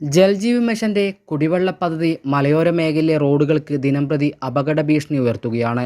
ജൽജീവൻ മിഷന്റെ കുടിവെള്ള പദ്ധതി മലയോര മേഖലയിലെ റോഡുകൾക്ക് ദിനംപ്രതി അപകട ഭീഷണി ഉയർത്തുകയാണ്.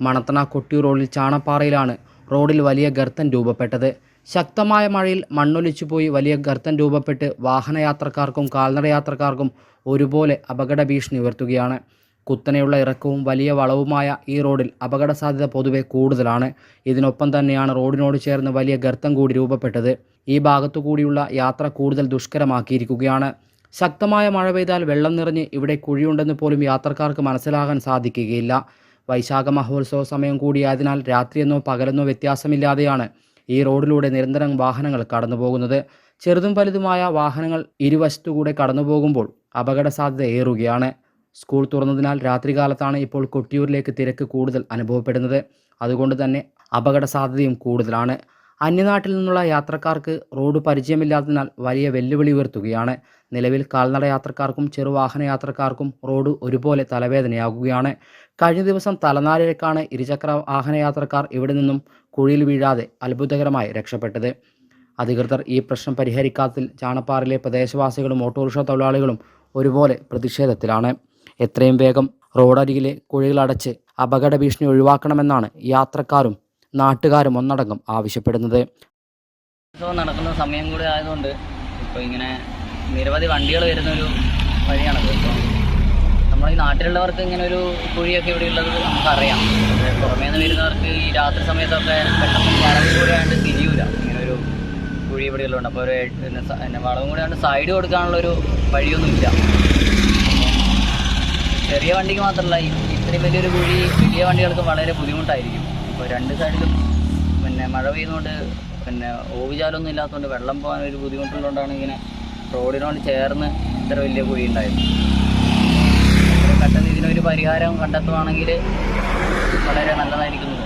മണത്തണ കൊട്ടിയൂർ റോഡിൽ ചാണപ്പാറയിലാണ് റോഡിൽ വലിയ ഗർത്തം രൂപപ്പെട്ടത്. ശക്തമായ മഴയിൽ മണ്ണൊലിച്ചു പോയി വലിയ ഗർത്തം രൂപപ്പെട്ട് വാഹനയാത്രക്കാർക്കും കാൽനടയാത്രക്കാർക്കും ഒരുപോലെ അപകട ഭീഷണി ഉയർത്തുകയാണ്. കുത്തനെയുള്ള ഇറക്കവും വലിയ വളവുമായ ഈ റോഡിൽ അപകട സാധ്യത പൊതുവെ കൂടുതലാണ്. ഇതിനൊപ്പം തന്നെയാണ് റോഡിനോട് ചേർന്ന് വലിയ ഗർത്തം കൂടി രൂപപ്പെട്ടത്. ഈ ഭാഗത്തു കൂടിയുള്ള യാത്ര കൂടുതൽ ദുഷ്കരമാക്കിയിരിക്കുകയാണ്. ശക്തമായ മഴ പെയ്താൽ വെള്ളം നിറഞ്ഞ് ഇവിടെ കുഴിയുണ്ടെന്ന് പോലും യാത്രക്കാർക്ക് മനസ്സിലാകാൻ സാധിക്കുകയില്ല. വൈശാഖ മഹോത്സവ സമയം കൂടിയായതിനാൽ രാത്രിയെന്നോ പകലെന്നോ വ്യത്യാസമില്ലാതെയാണ് ഈ റോഡിലൂടെ നിരന്തരം വാഹനങ്ങൾ കടന്നു പോകുന്നത് ചെറുതും വലുതുമായ വാഹനങ്ങൾ ഇരുവശത്തുകൂടെ കടന്നു പോകുമ്പോൾ അപകട സാധ്യത ഏറുകയാണ്. സ്കൂൾ തുറന്നതിനാൽ രാത്രികാലത്താണ് ഇപ്പോൾ കൊട്ടിയൂരിലേക്ക് തിരക്ക് കൂടുതൽ അനുഭവപ്പെടുന്നത്. അതുകൊണ്ട് തന്നെ അപകട സാധ്യതയും കൂടുതലാണ്. അന്യനാട്ടിൽ നിന്നുള്ള യാത്രക്കാർക്ക് റോഡ് പരിചയമില്ലാത്തതിനാൽ വലിയ വെല്ലുവിളി ഉയർത്തുകയാണ്. നിലവിൽ കാൽനട യാത്രക്കാർക്കും ചെറുവാഹന യാത്രക്കാർക്കും റോഡ് ഒരുപോലെ തലവേദനയാകുകയാണ്. കഴിഞ്ഞ ദിവസം തലനാരിഴക്കാണ് ഇരുചക്ര വാഹന യാത്രക്കാർ ഇവിടെ നിന്നും കുഴിയിൽ വീഴാതെ അത്ഭുതകരമായി രക്ഷപ്പെട്ടത്. അധികൃതർ ഈ പ്രശ്നം പരിഹരിക്കാത്തതിൽ ചാണപ്പാറിലെ പ്രദേശവാസികളും ഓട്ടോറിക്ഷ തൊഴിലാളികളും ഒരുപോലെ പ്രതിഷേധത്തിലാണ്. എത്രയും വേഗം റോഡരികിലെ കുഴികളടച്ച് അപകട ഭീഷണി ഒഴിവാക്കണമെന്നാണ് യാത്രക്കാരും നാട്ടുകാരും ഒന്നടങ്കം ആവശ്യപ്പെടുന്നത്. നടക്കുന്ന സമയം കൂടി ആയതുകൊണ്ട് ഇപ്പോൾ ഇങ്ങനെ നിരവധി വണ്ടികൾ വരുന്നൊരു വഴിയാണത് ഇപ്പോൾ നമ്മൾ ഈ നാട്ടിലുള്ളവർക്ക് ഇങ്ങനെ ഒരു കുഴിയൊക്കെ ഇവിടെ ഉള്ളത് നമുക്കറിയാം. പുറമേ നിന്ന് വരുന്നവർക്ക് ഈ രാത്രി സമയത്തൊക്കെ പെട്ടെന്ന് വളവും കൂടെ ആയിട്ട് തിരിയൂല. ഇങ്ങനെ ഒരു കുഴി ഇവിടെ ഉള്ളതുകൊണ്ട് അപ്പോൾ ഒരു പിന്നെ വളവും കൂടെ ആയിട്ട് സൈഡ് കൊടുക്കാനുള്ളൊരു വഴിയൊന്നുമില്ല. ചെറിയ വണ്ടിക്ക് മാത്രമല്ല ഇത്രയും വലിയൊരു കുഴി വലിയ വണ്ടികൾക്ക് വളരെ ബുദ്ധിമുട്ടായിരിക്കും. ഇപ്പോൾ രണ്ട് സൈഡിലും പിന്നെ മഴ പെയ്യുന്നതുകൊണ്ട് പിന്നെ ഓവിചാലൊന്നും ഇല്ലാത്തതുകൊണ്ട് വെള്ളം പോകാൻ ഒരു ബുദ്ധിമുട്ടുള്ളതുകൊണ്ടാണ് ഇങ്ങനെ റോഡിനോട് ചേർന്ന് ഇത്ര വലിയ കുഴി ഉണ്ടായിരുന്നു പെട്ടെന്ന് ഇതിനൊരു പരിഹാരം കണ്ടെത്തുവാണെങ്കിൽ വളരെ നല്ലതായിരിക്കുന്നു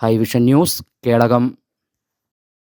ഹൈവിഷൻ ന്യൂസ് കേളകം.